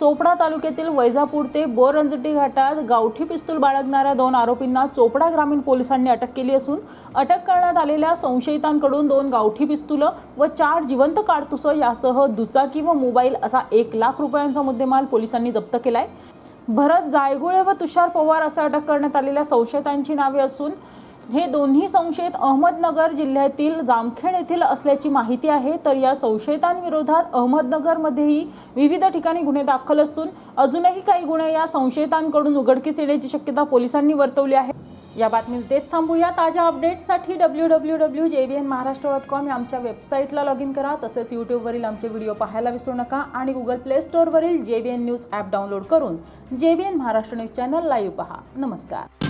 चोपडा तालुक्यातील वैजापूर ते बोरंजटी घाटात गावठी पिस्तूल बाळगणाऱ्या दोन आरोपींना चोपडा ग्रामीण पोलिसांनी अटक केली असून अटक करण्यात आलेल्या संशयितांकडून दोन गावठी पिस्तुलं व चार जिवंत काडतुसं यासह दुचाकी व मोबाईल असा एक लाख रुपयांचा मुद्देमाल पोलिसांनी जप्त केलाय. भरत जायगुळे व तुषार पवार असं अटक करण्यात आलेल्या संशयितांची नावे असून हे दोन्ही संशयित अहमदनगर जिल्ह्यातील जामखेड येथील असल्याची माहिती आहे. तर या संशयितांविरोधात अहमदनगरमध्येही विविध ठिकाणी गुन्हे दाखल असून अजूनही काही गुन्हे या संशयितांकडून उघडकीस येण्याची शक्यता पोलिसांनी वर्तवली आहे. या बातमीत तेच थांबूया. ताज्या अपडेट्ससाठी W W W J B N Maharashtra dot com या आमच्या वेबसाईटला लॉग इन करा. तसेच यूट्यूबवरील आमचे व्हिडिओ पाहायला विसरू नका आणि Google play स्टोअरवरील J B N news app download करून J B N Maharashtra news channel live पहा. नमस्कार.